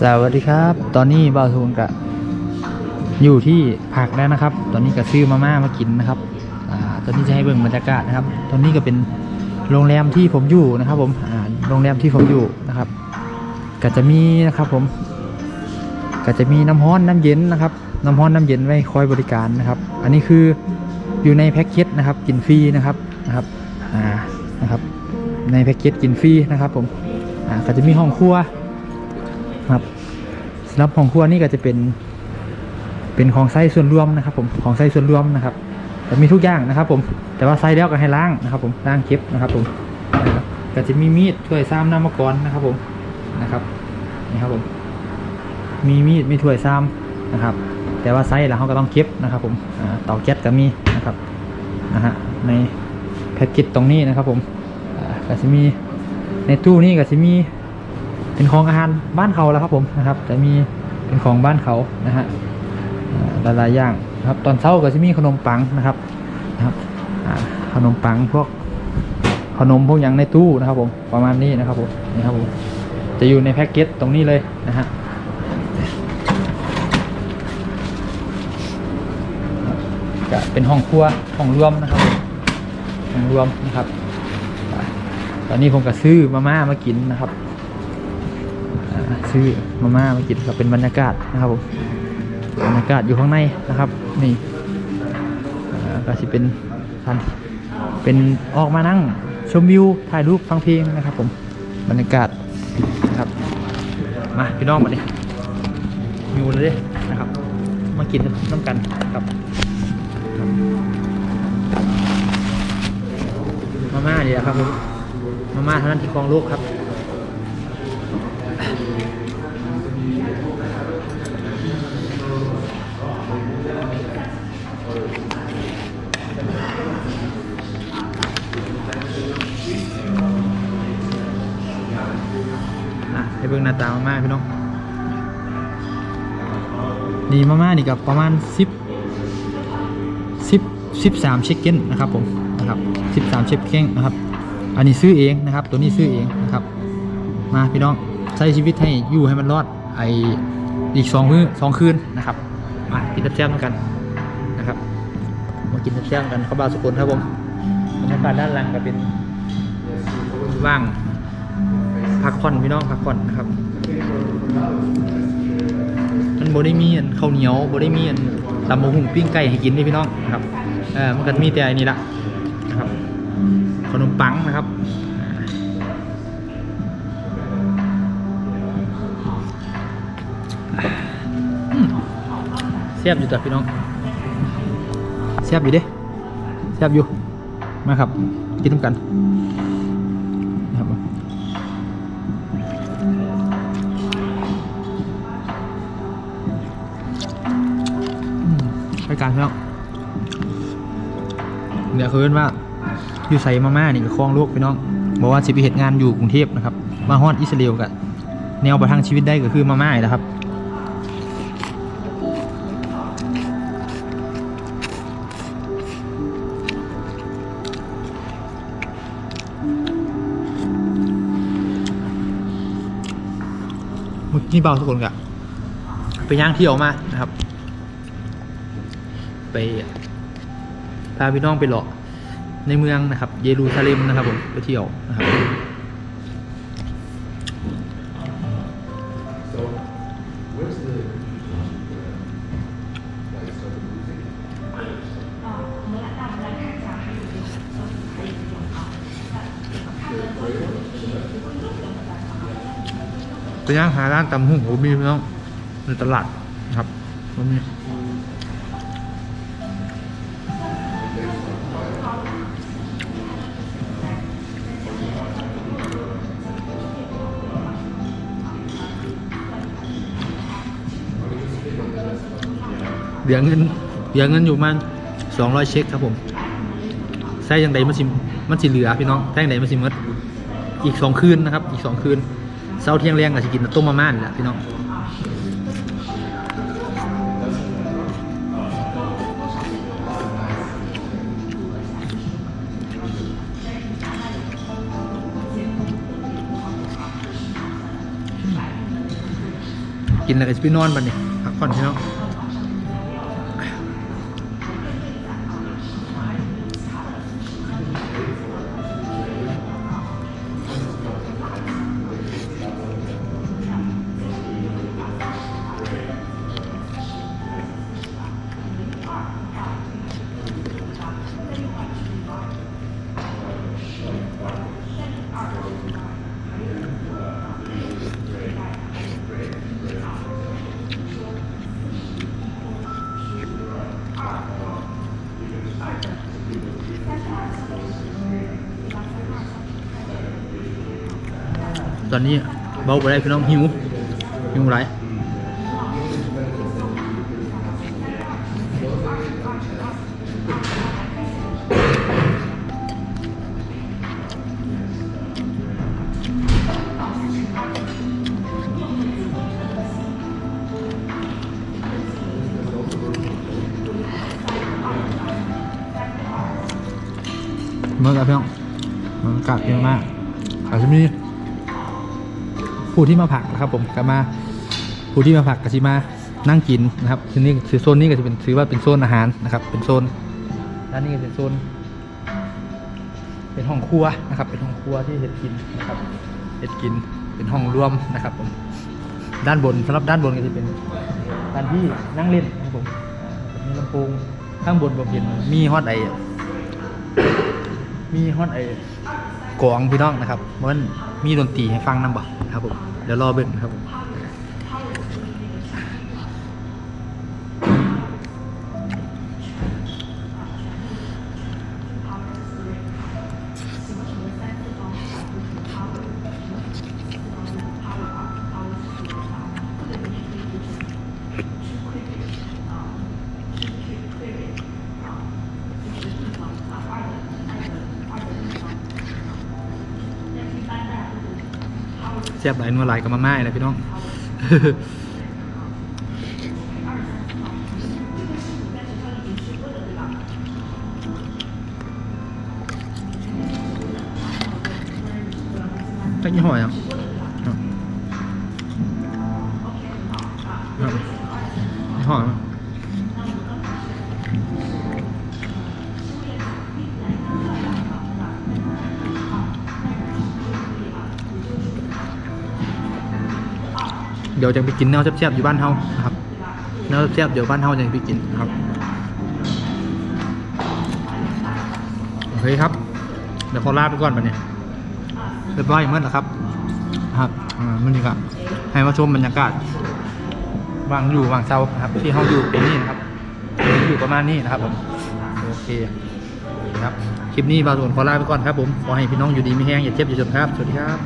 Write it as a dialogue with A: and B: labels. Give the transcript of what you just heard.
A: สวัสดีครับ ตอนนี้บ่าวทูนกะอยู่ที่ผักแล้วนะครับ ตอนนี้ก็ซื้อมาม่ามากินนะครับอ่าตอนนี้จะให้เบิ่งบรรยากาศนะครับ ตอนนี้ก็เป็นโรงแรมที่ผมอยู่นะครับผมอ่าโรงแรมที่ผมอยู่นะครับ ก็จะมีนะครับผม ก็จะมีน้ำร้อนน้ำเย็นนะครับ น้ำร้อนน้ำเย็นไว้คอยบริการนะครับ อันนี้คืออยู่ในแพ็กเกจนะครับกินฟรีนะครับนะครับอ่านะครับ ในแพ็กเกจกินฟรีนะครับผมอ่าก็จะมีห้องครัว ครับสำหรับห้องครัวนี่ก็จะเป็น เป็นของไส้ส่วนรวมนะครับ ผมของไส้ส่วนรวมนะครับแต่มีทุกอย่างนะครับ ผม แต่ว่าไส้แล้วก็ให้ล้างนะครับ ผมล้างเก็บนะครับ ผมก็จะมีมีดถ้วยซ้ำน้ำมะกรนะครับ ผมนะครับนี่ครับผม มีมีดมีถ้วยซ้ำนะครับ แต่ว่าไส์แล้วเขาก็ต้องเก็บนะครับ ผมอ่าเตาแก๊สก็มีนะครับนะฮะในแพ็กเกจตรงนี้นะครับ ผมก็จะมีในตู้นี้ก็จะมี เป็นของอาหารบ้านเขาแล้วครับผมนะครับจะมีเป็นของบ้านเขานะฮะอ่าหลายๆอย่างนะครับตอนเช้าก็จะมีขนมปังนะครับนะครับขนมปังพวกขนมพวกอย่างในตู้นะครับผมประมาณนี้นะครับผมนี่ครับผมจะอยู่ในแพ็กเกจตรงนี้เลยนะฮะจะเป็นห้องครัวห้องรวมนะครับห้องรวมนะครับ ตอนนี้ผมก็ซื้อมาม่ามากินนะครับ ซื้อมาม่ามากินก็เป็นบรรยากาศนะครับผมบรรยากาศอยู่ข้างในนะครับ นี่ก็จะเป็นทันเป็นออกมานั่งชมวิวถ่ายรูปฟังเพลงนะครับผมบรรยากาศนะครับมาพี่น้องมาดิมิวเลยด้นะครับ มากินน้ำกันครับมาม่าเดียวครับผมมาม่าเท่านั้นที่ครองโลกครับ ตามาม่าพี่น้องนี่มาม่านี่กับประมาณสิบสิบสิบสามเช็คเก้นนะครับผมนะครับสิบสามเช็คเก้นนะครับ อันนี้ซื้อเองนะครับ ตัวนี้ซื้อเองนะครับ มาพี่น้องใช้ชีวิตให้อยู่ให้มันรอดไออีกสองมื้อสองคืนนะครับมากินแซ่บๆกันนะครับมากินแซ่บๆกันข้าวบาสุกุลครับผมบรรยากาศด้านหลังก็เป็นว่างพักผ่อนพี่น้องพักผ่อนนะครับ มันบ่ได้มีอันข้าวเหนียวบ่ได้มีอันตำบักหุ่งปิ้งไก่ให้กินนี่พี่น้องนะครับเออมันก็มีแต่อันนี้ละนะครับขนมปังนะครับแซ่บอยู่จ้ะพี่น้องแซ่บอยู่เด้แซ่บอยู่มาครับกินน้ำกัน รายการพี่น้องเดี๋ยวคือว่าอยู่ใส่มาม่านี่กับคลองโลกพี่น้องบอกว่าสิไปเหตุงานอยู่กรุงเทพนะครับ มาฮอดอิสราเอลกับแนวประทังชีวิตได้ก็คือมาม่านี่แหละครับเมื่อกี้เบาทุกคนกะไปย่างเที่ยวมานะครับ ไปพาพี่น้องไปเลาะในเมืองนะครับ เยรูซาเล็มนะครับผมไปเที่ยวนะครับไปย่างหาร้านตำหุ่งผมมีพี่น้องในตลาด เหลือเงินเหลือเงินอยู่มันสองร้อยเช็คครับผมใส่ยังไงมันสิมันสิเหลือพี่น้องใส่ยังไงมันสิหมดอีกสองคืนนะครับ อีกสองคืนเช้าเที่ยงแรงก็จะกินต้มมาม่าแหละพี่น้องกินแล้วก็จะไปนอนบัดนี้พักผ่อนพี่น้อง ตอนนี้เบาไปได้พี่น้องหิวหิวไรเมื่อกับพี่น้องมันอากาศเยอะมากอาจจะมี ผู้ที่มาผักนะครับผมก็มาผู้ที่มาผักก็จะมานั่งกินนะครับทีนี้คือโซนนี้ก็จะเป็นถือว่าเป็นโซนอาหารนะครับ เป็นโซนด้านนี้ก็เป็นโซน เป็นห้องครัวนะครับ เป็นห้องครัวที่เห็ดกินนะครับเห็ดกินเป็นห้องรวมนะครับผมด้านบนสำหรับด้านบนก็จะเป็นด้านที่นั่งเล่นนะครับผมมีลำโพงข้างบนผมเห็นมีฮอตไอมีฮอตไอกลองพี่น้องนะครับมัน มีดนตรีให้ฟังนำบ่ครับผมเดี๋ยวรอเบิ่งนะครับผม เสียบหลายนัวหลายกับมาม่าเลยพี่น้องตั้งยี่ห้อยังยี่ห้อ เดี๋ยวจะไปกินแนวแซ่บๆอยู่บ้านเฮาครับแนวแซ่บๆเดี๋ยวบ้านเฮาจะไปกินครับโอเคครับเดี๋ยวขอลาไปก่อนบัดนี้เรียบร้อยหมดแล้วครับ ครับอ่ามันนี่ก็ให้มาชมบรรยากาศวางอยู่วางเซาครับ ที่ห้องอยู่เป็นนี่นะครับอยู่ประมาณนี้นะครับผมโอเคครับคลิปนี้บาส่วนขอลาไปก่อนครับผมขอให้พี่น้องอยู่ดีไม่แห้งอย่าเจ็บอย่าจนครับ สวัสดีครับ